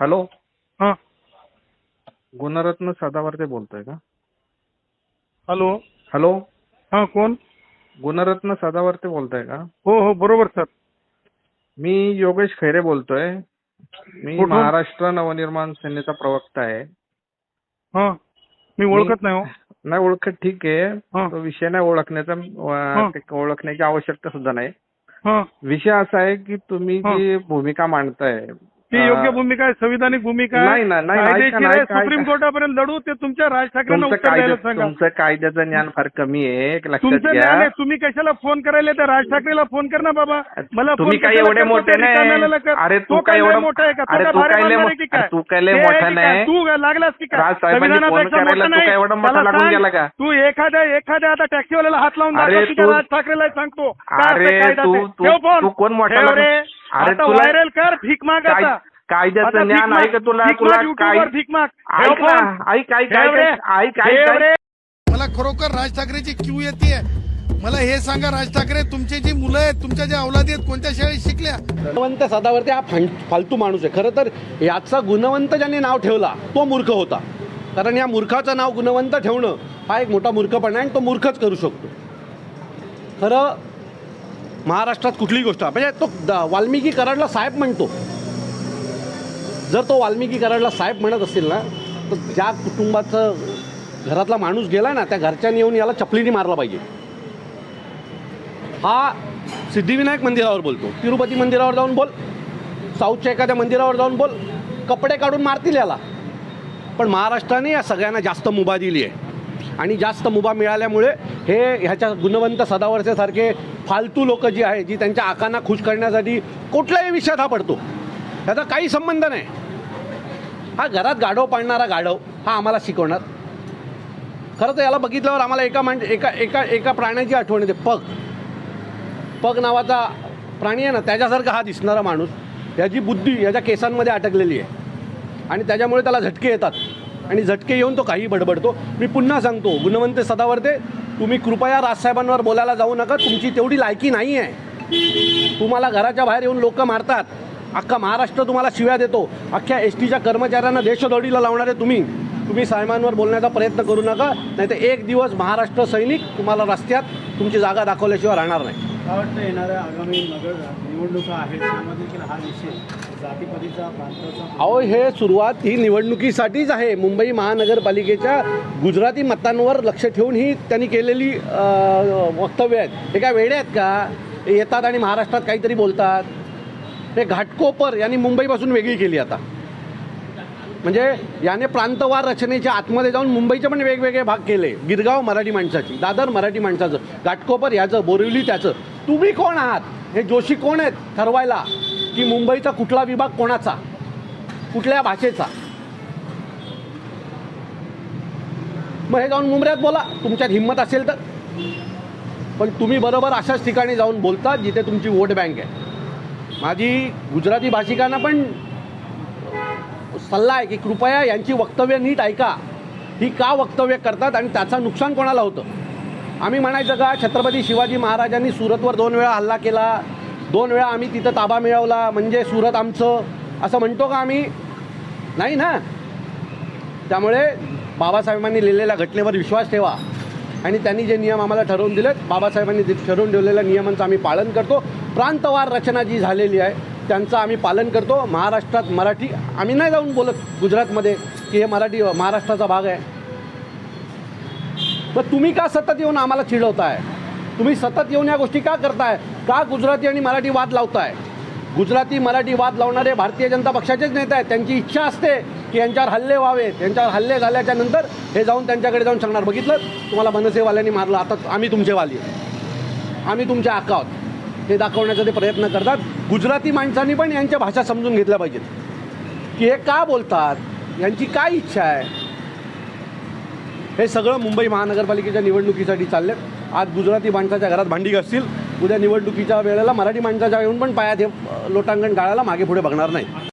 Hello? हां. गुणरत्न सदावर्ते बोलतोय का? हॅलो. हॅलो? हां कोण? गुणरत्न सदावर्ते बोलताय का? हो हो बरोबर सर. मी योगेश खैरे बोलतोय. मी कुठून? महाराष्ट्र नवनिर्माण सेनेचा प्रवक्ता आहे. हां. मी ओळखत नाही हो. नाही ओळखत ठीक आहे. तो विषय नाही ओळखण्याचा हां. अं, ते ओळखण्याची आवश्यकता सुद्धा नाही. हां. विषय असा आहे की तुम्ही. जी भूमिका मांडताय ती योग्य भूमिका आहे संविधानिक भूमिका आहे नाही ना, नाही, ऐका कायदेशीर ना, आहे ऐका, सुप्रीम ऐका. कोर्टापर्यंत लढू ते तुमच्या राज ठाकरेंना तुमचं उत्तर द्यायला कायद्या सांगा तुमचं कायद्याचं ज्ञान फार कमी आहे एक लक्षात तुमचं घ्या तुम्ही कशाला फोन करायला राज ठाकरेला फोन कर ना बाबा मला तुम्ही काय कशाला एवढे करतो मोठे नाही रिकाम्याला कर. अरे तो तू काय काय लय एवढं मोठा आहे का तो अरे काय तू भारी काय लय मानणार आहे मोठा की काय? अरे तू काय लय ते आहे मोठा की काय? नाही तू काय लागलास की काय राज साहेबांनी फोन संविधानापेक्षा करायला मोठा तू नाही. काय एवढा मोठा त्याला लागून सांग, गेला का? तू एखाद्या एखाद्या आता टॅक्सीवाल्याला हात लावून अरे दाखव की काय तू- राज ठाकरेला सांगतो काय अरे कायदा तू- ते. तू- ठेव फोन. तू कोण मोठा ठेव लागून- रे. अरे आता तुला- व्हायरल कर भीक माग काय- आता कायद्याचं आता भीक ज्ञान माग, आहे का तुला भीक तुला माग, काय YouTubeवर भीक माग. ठेव ऐक फोन. ना ऐक ऐक ठेव रे. ऐक ऐक ऐक ठेव ऐक रे. मला खरोखर राज ठाकरेची क्यू येते मला हे सांगा राज ठाकरे तुमची जी मुलं आहेत तुमच्या ज्या अवलादी आहेत कोणत्या शाळेत शिकल्या गुणवंत सदावर्ते हा फं- फालतू माणूस आहे खरं तर याचा गुणवंत ज्याने नाव ठेवला तो मूर्ख होता कारण या मूर्खाचं नाव गुणवंत ठेवणं हा एक मोठा मूर्खपणा आहे आणि तो मूर्खच करू शकतो खरं महाराष्ट्रात कुठलीही गोष्ट. म्हणजे तो द- वाल्मिकी कराडला साहेब म्हणतो. जर तो वाल्मिकी कराडला साहेब म्हणत असेल ना तर ज्या कुटुंबाचं घरातला माणूस गेला ना त्या घरच्यानी येऊन याला चपलीने मारला पाहिजे. हा सिद्धिविनायक मंदिरावर बोलतो. तिरुपती मंदिरावर जाऊन बोल. साऊथच्या एखाद्या मंदिरावर जाऊन बोल. कपडे काढून मारतील याला. पण महाराष्ट्राने या सगळ्यांना जास्त मुभा दिली आहे. आणि जास्त मुभा मिळाल्यामुळे हे ह्याच्या गुणवंत सदावरच्यासारखे फालतू लोक जी आहे जी त्यांच्या आकांना खुश करण्यासाठी कुठल्याही विषयात हा पडतो. त्याचा काही संबंध नाही. हा घरात गाढव पाळणारा गाढव हा आम्हाला शिकवणार. खरं तर याला बघितल्यावर आम्हाला एका माण एका एका एका प्राण्याची आठवण येते. पग. पग नावाचा प्राणी आहे ना त्याच्यासारखा हा दिसणारा माणूस याची बुद्धी याच्या केसांमध्ये अटकलेली आहे. आणि त्याच्यामुळे त्याला झटके येतात. आणि झटके येऊन तो काही बडबडतो. मी पुन्हा सांगतो गुणवंत सदावर्ते तुम्ही कृपया राजसाहेबांवर बोलायला जाऊ नका. तुमची तेवढी लायकी नाही आहे तुम्हाला घराच्या बाहेर येऊन लोक मारतात. अख्खा महाराष्ट्र तुम्हाला शिव्या देतो. अख्ख्या एस टीच्या कर्मचाऱ्यांना देशदोडीला लावणारे तुम्ही. तुम्ही साहेबांवर बोलण्याचा प्रयत्न करू नका. नाही तर एक दिवस महाराष्ट्र सैनिक तुम्हाला रस्त्यात तुमची जागा दाखवल्याशिवाय राहणार नाही. काय वाटतं येणाऱ्या आगामी नगर निवडणुका आहेत? त्यामध्ये हा विषय अहो हे सुरुवात ही निवडणुकीसाठीच आहे. मुंबई महानगरपालिकेच्या गुजराती मतांवर लक्ष ठेवून ही त्यांनी केलेली वक्तव्य आहेत. हे काय वेळे आहेत का? हे येतात आणि महाराष्ट्रात काहीतरी बोलतात. हे घाटकोपर यांनी मुंबईपासून वेगळी केली आता. म्हणजे याने प्रांतवार रचनेच्या आतमध्ये जाऊन मुंबईचे पण वेगवेगळे भाग केले. गिरगाव मराठी माणसाची दादर मराठी माणसाचं घाटकोपर याचं बोरिवली त्याचं. तुम्ही कोण आहात? हे जोशी कोण आहेत? ठरवायला. की मुंबईचा कुठला विभाग कोणाचा? कुठल्या भाषेचा? मग हे जाऊन मुंबऱ्यात बोला. तुमच्यात हिंमत असेल तर. पण तुम्ही बरोबर अशाच ठिकाणी जाऊन बोलता जिथे तुमची वोट बँक आहे. माझी गुजराती भाषिकांना पण सल्ला आहे की कृपया यांची वक्तव्य नीट ऐका. ही का वक्तव्य करतात आणि त्याचं नुकसान कोणाला होतं? आम्ही म्हणायचं का छत्रपती शिवाजी महाराजांनी सुरतवर दोन वेळा हल्ला केला. दोन वेळा आम्ही तिथं ताबा मिळवला म्हणजे सुरत आमचं असं म्हणतो का आम्ही? नाही ना? त्यामुळे बाबासाहेबांनी लिहिलेल्या घटनेवर विश्वास ठेवा. आणि त्यांनी जे नियम आम्हाला ठरवून दिलेत बाबासाहेबांनी ठरवून ठेवलेल्या नियमांचं आम्ही पालन करतो. प्रांतवार रचना जी झालेली आहे त्यांचं आम्ही पालन करतो. महाराष्ट्रात मराठी आम्ही नाही जाऊन बोलत गुजरातमध्ये की हे मराठी महाराष्ट्राचा भाग आहे. मग तुम्ही का सतत येऊन आम्हाला चिडवताय? तुम्ही सतत येऊन या गोष्टी का करताय? का गुजराती आणि मराठी वाद लावताय? गुजराती मराठी वाद लावणारे भारतीय जनता पक्षाचेच नेते आहेत. त्यांची इच्छा असते की यांच्यावर हल्ले व्हावे. त्यांच्यावर हल्ले झाल्याच्यानंतर हे जाऊन त्यांच्याकडे जाऊन सांगणार. बघितलं? तुम्हाला मनसेवाल्यांनी मारलं. आता आम्ही तुमचे वाली आम्ही तुमच्या आहोत हे दाखवण्याचा ते प्रयत्न करतात. गुजराती माणसांनी पण यांच्या भाषा समजून घेतल्या पाहिजेत. की हे का बोलतात? यांची काय इच्छा आहे? हे सगळं मुंबई महानगरपालिकेच्या निवडणुकीसाठी चाललेत. आज गुजराती माणसाच्या घरात भांडी घासतील. उद्या निवडणुकीच्या वेळेला मराठी माणसाच्या येऊन पण पायात हे लोटांगण गाळायला मागे पुढे बघणार नाही.